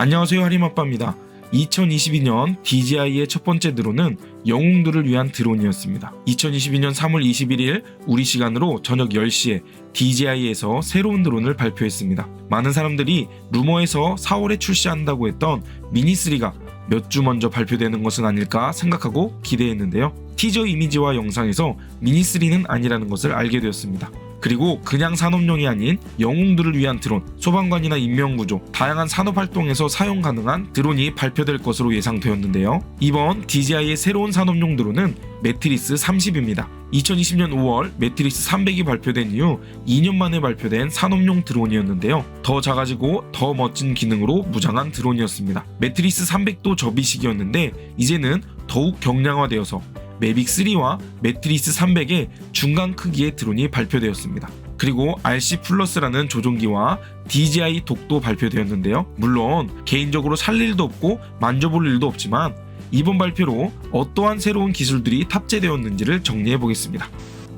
안녕하세요 하림아빠입니다. 2022년 DJI의 첫 번째 드론은 영웅들을 위한 드론이었습니다. 2022년 3월 21일 우리 시간으로 저녁 10시에 DJI에서 새로운 드론을 발표했습니다. 많은 사람들이 루머에서 4월에 출시한다고 했던 미니3가 몇 주 먼저 발표되는 것은 아닐까 생각하고 기대했는데요. 티저 이미지와 영상에서 미니3는 아니라는 것을 알게 되었습니다. 그리고 그냥 산업용이 아닌 영웅들을 위한 드론, 소방관이나 인명구조, 다양한 산업활동에서 사용 가능한 드론이 발표될 것으로 예상되었는데요. 이번 DJI의 새로운 산업용 드론은 매트리스 30입니다. 2020년 5월 매트리스 300이 발표된 이후 2년 만에 발표된 산업용 드론이었는데요. 더 작아지고 더 멋진 기능으로 무장한 드론이었습니다. 매트리스 300도 접이식이었는데 이제는 더욱 경량화되어서 매빅 3와 매트리스 300의 중간 크기의 드론이 발표되었습니다. 그리고 RC 플러스라는 조종기와 DJI 독도 발표되었는데요. 물론 개인적으로 살 일도 없고 만져볼 일도 없지만 이번 발표로 어떠한 새로운 기술들이 탑재되었는지를 정리해 보겠습니다.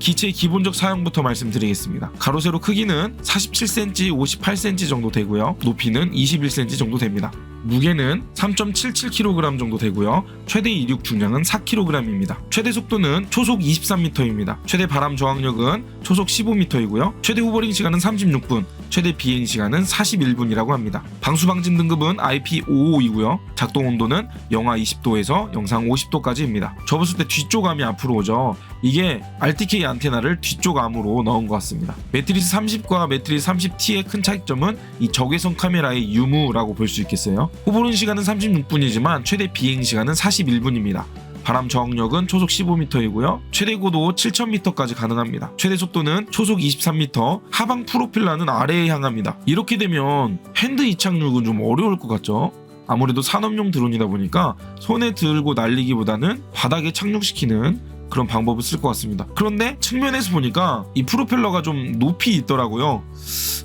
기체의 기본적 사용부터 말씀드리겠습니다. 가로 세로 크기는 47cm, 58cm 정도 되고요. 높이는 21cm 정도 됩니다. 무게는 3.77kg 정도 되고요. 최대 이륙 중량은 4kg입니다. 최대 속도는 초속 23m입니다. 최대 바람 저항력은 초속 15m이고요. 최대 후버링 시간은 36분, 최대 비행 시간은 41분이라고 합니다. 방수 방진 등급은 IP55이고요. 작동 온도는 영하 20도에서 영상 50도까지입니다. 접었을 때 뒤쪽 암이 앞으로 오죠. 이게 RTK 안테나를 뒤쪽 암으로 넣은 것 같습니다. 매트리스 30과 매트리스 30T의 큰 차이점은 이 적외선 카메라의 유무라고 볼 수 있겠어요. 후보른 시간은 36분이지만 최대 비행 시간은 41분입니다. 바람 저항력은 초속 15m이고요. 최대 고도 7,000m까지 가능합니다. 최대 속도는 초속 23m, 하방 프로펠러는 아래에 향합니다. 이렇게 되면 핸드 이착륙은 좀 어려울 것 같죠? 아무래도 산업용 드론이다 보니까 손에 들고 날리기보다는 바닥에 착륙시키는 그런 방법을 쓸 것 같습니다. 그런데 측면에서 보니까 이 프로펠러가 좀 높이 있더라고요.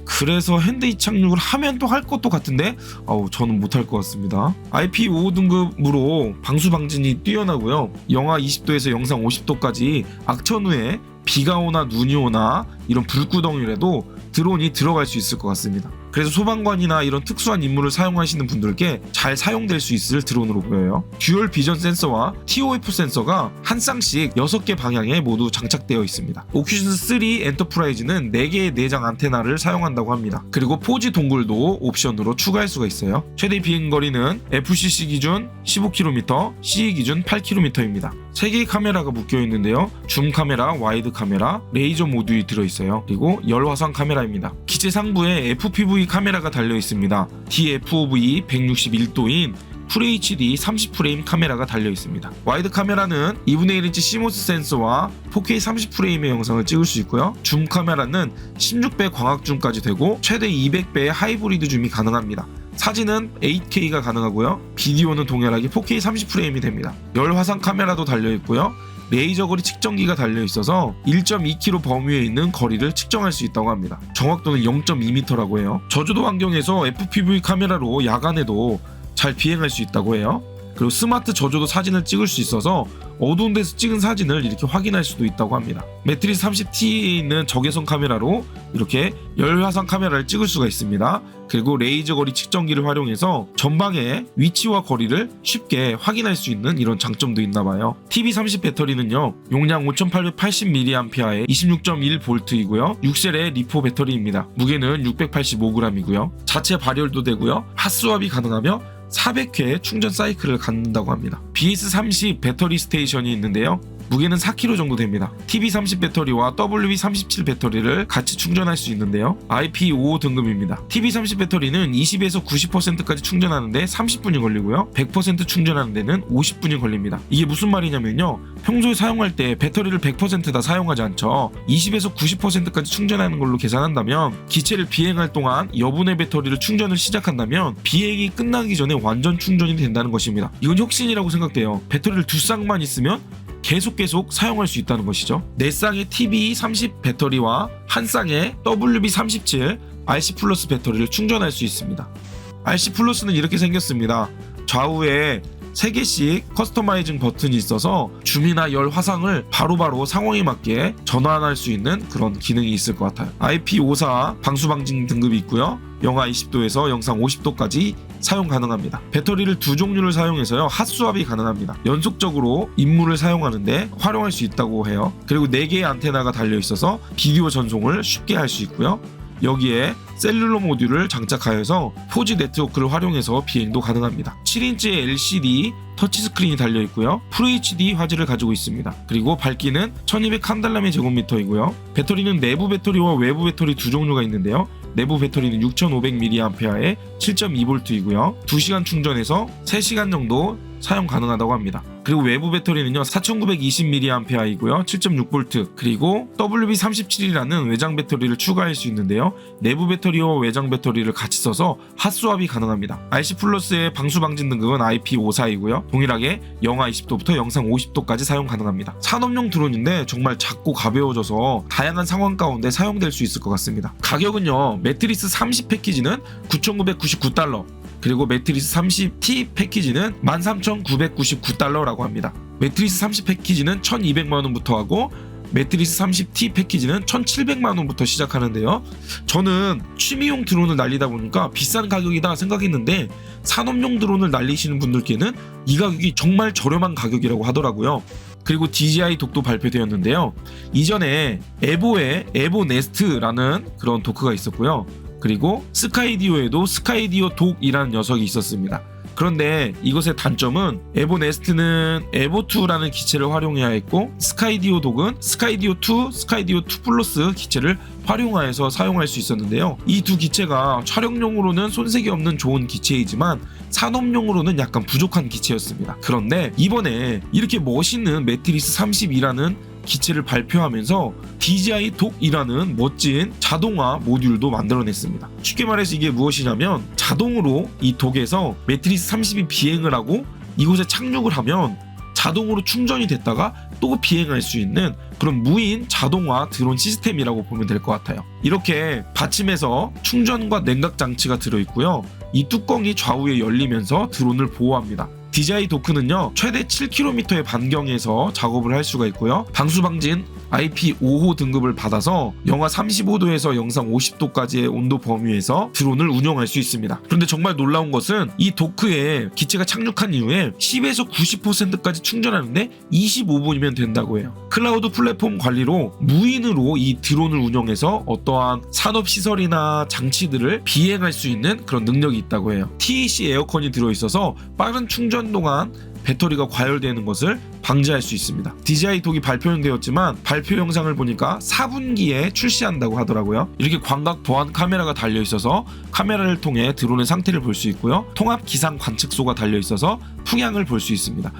그래서 핸드 이 착륙을 하면 또 할 것도 같은데 어우 저는 못할 것 같습니다. IP55 등급으로 방수 방진이 뛰어나고요. 영하 20도에서 영상 50도까지 악천 후에 비가 오나 눈이 오나 이런 불구덩이라도 드론이 들어갈 수 있을 것 같습니다. 그래서 소방관이나 이런 특수한 임무를 사용하시는 분들께 잘 사용될 수 있을 드론으로 보여요. 듀얼 비전 센서와 TOF 센서가 한 쌍씩 6개 방향에 모두 장착되어 있습니다. 오큐션 3 엔터프라이즈는 4개의 내장 안테나를 사용한다고 합니다. 그리고 포지 동굴도 옵션으로 추가할 수가 있어요. 최대 비행 거리는 FCC 기준 15km, CE 기준 8km입니다. 3개의 카메라가 묶여 있는데요. 줌 카메라, 와이드 카메라, 레이저 모듈이 들어 있어요. 그리고 열화상 카메라입니다. 기체 상부에 FPV 카메라가 달려 있습니다. DFOV 161도인 FHD 30프레임 카메라가 달려 있습니다. 와이드 카메라는 2분의 1인치 시모스 센서와 4K 30프레임의 영상을 찍을 수 있고요. 줌 카메라는 16배 광학 줌까지 되고 최대 200배의 하이브리드 줌이 가능합니다. 사진은 8K가 가능하고요. 비디오는 동일하게 4K 30프레임이 됩니다. 열 화상 카메라도 달려 있고요. 레이저 거리 측정기가 달려 있어서 1.2km 범위에 있는 거리를 측정할 수 있다고 합니다. 정확도는 0.2m라고 해요. 저주도 환경에서 FPV 카메라로 야간에도 잘 비행할 수 있다고 해요. 그리고 스마트 저조도 사진을 찍을 수 있어서 어두운 데서 찍은 사진을 이렇게 확인할 수도 있다고 합니다. 매트리스 30T에 있는 적외선 카메라로 이렇게 열화상 카메라를 찍을 수가 있습니다. 그리고 레이저 거리 측정기를 활용해서 전방의 위치와 거리를 쉽게 확인할 수 있는 이런 장점도 있나 봐요. TB30 배터리는요. 용량 5880mAh의 26.1V이고요. 6셀의 리포 배터리입니다. 무게는 685g이고요. 자체 발열도 되고요. 핫스왑이 가능하며 400회 충전 사이클을 갖는다고 합니다. BS30 배터리 스테이션이 있는데요. 무게는 4kg 정도 됩니다. TB30 배터리와 WB37 배터리를 같이 충전할 수 있는데요. IP55 등급입니다. TB30 배터리는 20에서 90%까지 충전하는데 30분이 걸리고요. 100% 충전하는 데는 50분이 걸립니다. 이게 무슨 말이냐면요. 평소에 사용할 때 배터리를 100%다 사용하지 않죠. 20에서 90%까지 충전하는 걸로 계산한다면 기체를 비행할 동안 여분의 배터리를 충전을 시작한다면 비행이 끝나기 전에 완전 충전이 된다는 것입니다. 이건 혁신이라고 생각돼요. 배터리를 두 쌍만 있으면 계속 계속 사용할 수 있다는 것이죠. 네 쌍의 TB30 배터리와 한 쌍의 WB37 RC 플러스 배터리를 충전할 수 있습니다. RC 플러스는 이렇게 생겼습니다. 좌우에 3개씩 커스터마이징 버튼이 있어서 줌이나 열 화상을 바로바로 상황에 맞게 전환할 수 있는 그런 기능이 있을 것 같아요. IP54 방수 방진 등급이 있고요. 영하 20도에서 영상 50도까지 사용 가능합니다. 배터리를 두 종류를 사용해서요 핫수압이 가능합니다. 연속적으로 임무를 사용하는데 활용할 수 있다고 해요. 그리고 4개의 안테나가 달려 있어서 비디오 전송을 쉽게 할 수 있고요. 여기에 셀룰러 모듈을 장착하여서 4G 네트워크를 활용해서 비행도 가능합니다. 7인치의 LCD 터치스크린이 달려 있고요. FHD 화질을 가지고 있습니다. 그리고 밝기는 1200 칸달라미 제곱미터이고요. 배터리는 내부 배터리와 외부 배터리 두 종류가 있는데요. 내부 배터리는 6500mAh에 7.2V이고요. 2시간 충전해서 3시간 정도 사용 가능하다고 합니다. 그리고 외부 배터리는요 4920mAh이고요 7.6V 그리고 WB37이라는 외장 배터리를 추가할 수 있는데요 내부 배터리와 외장 배터리를 같이 써서 핫수압이 가능합니다. RC 플러스의 방수 방진 등급은 IP54이고요 동일하게 영하 20도부터 영상 50도까지 사용 가능합니다. 산업용 드론인데 정말 작고 가벼워져서 다양한 상황 가운데 사용될 수 있을 것 같습니다. 가격은요 매트리스 30 패키지는 9,999달러 그리고 매트리스 30T 패키지는 13,999달러라고 합니다. 매트리스 30 패키지는 1,200만 원부터 하고 매트리스 30T 패키지는 1,700만 원부터 시작하는데요. 저는 취미용 드론을 날리다 보니까 비싼 가격이다 생각했는데 산업용 드론을 날리시는 분들께는 이 가격이 정말 저렴한 가격이라고 하더라고요. 그리고 DJI 독도 발표되었는데요. 이전에 에보의 에보 네스트라는 그런 도크가 있었고요. 그리고 스카이디오에도 스카이디오 독이라는 녀석이 있었습니다. 그런데 이것의 단점은 에보 네스트는 에보2라는 기체를 활용해야 했고 스카이디오 독은 스카이디오2, 스카이디오2 플러스 기체를 활용하여서 사용할 수 있었는데요. 이 두 기체가 촬영용으로는 손색이 없는 좋은 기체이지만 산업용으로는 약간 부족한 기체였습니다. 그런데 이번에 이렇게 멋있는 매트리스 32라는 기체를 발표하면서 DJI 독이라는 멋진 자동화 모듈도 만들어냈습니다. 쉽게 말해서 이게 무엇이냐면 자동으로 이 독에서 매트리스 30이 비행을 하고 이곳에 착륙을 하면 자동으로 충전이 됐다가 또 비행할 수 있는 그런 무인 자동화 드론 시스템이라고 보면 될 것 같아요. 이렇게 받침에서 충전과 냉각 장치가 들어있고요. 이 뚜껑이 좌우에 열리면서 드론을 보호합니다. DJI 도크는요 최대 7km의 반경에서 작업을 할 수가 있고요. 방수 방진 IP5호 등급을 받아서 영하 35도에서 영상 50도까지의 온도 범위에서 드론을 운영할 수 있습니다. 그런데 정말 놀라운 것은 이 도크에 기체가 착륙한 이후에 10에서 90%까지 충전하는데 25분이면 된다고 해요. 클라우드 플랫폼 관리로 무인으로 이 드론을 운영해서 어떠한 산업 시설이나 장치들을 비행할 수 있는 그런 능력이 있다고 해요. TEC 에어컨이 들어있어서 빠른 충전 동안 배터리가 과열되는 것을 방지할 수 있습니다. DJI 독이 발표는 되었지만 발표 영상을 보니까 4분기에 출시한다고 하더라고요. 이렇게 광각 보안 카메라가 달려 있어서 카메라를 통해 드론의 상태를 볼 수 있고요. 통합 기상 관측소가 달려 있어서 풍향을 볼 수 있습니다.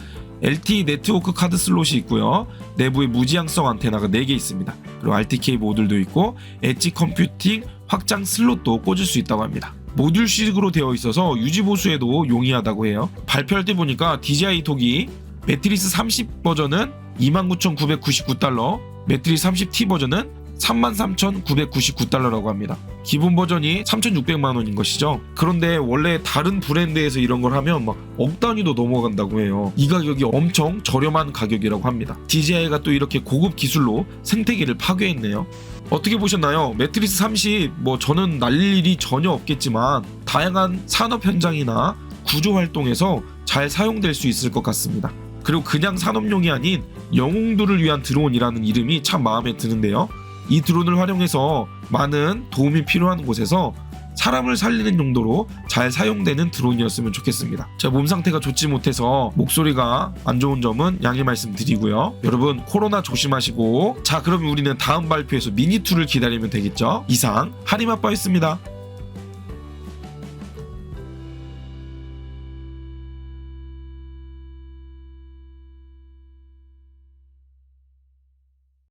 LTE 네트워크 카드 슬롯이 있고요. 내부에 무지향성 안테나가 4개 있습니다. 그리고 RTK 모듈도 있고 엣지 컴퓨팅 확장 슬롯도 꽂을 수 있다고 합니다. 모듈식으로 되어 있어서 유지 보수에도 용이하다고 해요. 발표할 때 보니까 DJI 독이 매트리스 30 버전은 29,999달러, 매트리스 30T 버전은 33,999달러라고 합니다. 기본 버전이 3,600만 원인 것이죠. 그런데 원래 다른 브랜드에서 이런 걸 하면 막 억 단위도 넘어간다고 해요. 이 가격이 엄청 저렴한 가격이라고 합니다. DJI가 또 이렇게 고급 기술로 생태계를 파괴했네요. 어떻게 보셨나요? 매트리스 30, 뭐 저는 날릴 일이 전혀 없겠지만 다양한 산업 현장이나 구조 활동에서 잘 사용될 수 있을 것 같습니다. 그리고 그냥 산업용이 아닌 영웅들을 위한 드론이라는 이름이 참 마음에 드는데요. 이 드론을 활용해서 많은 도움이 필요한 곳에서 사람을 살리는 용도로 잘 사용되는 드론이었으면 좋겠습니다. 제가 몸 상태가 좋지 못해서 목소리가 안 좋은 점은 양해 말씀드리고요. 여러분 코로나 조심하시고 자 그럼 우리는 다음 발표에서 미니2를 기다리면 되겠죠. 이상 하림아빠였습니다.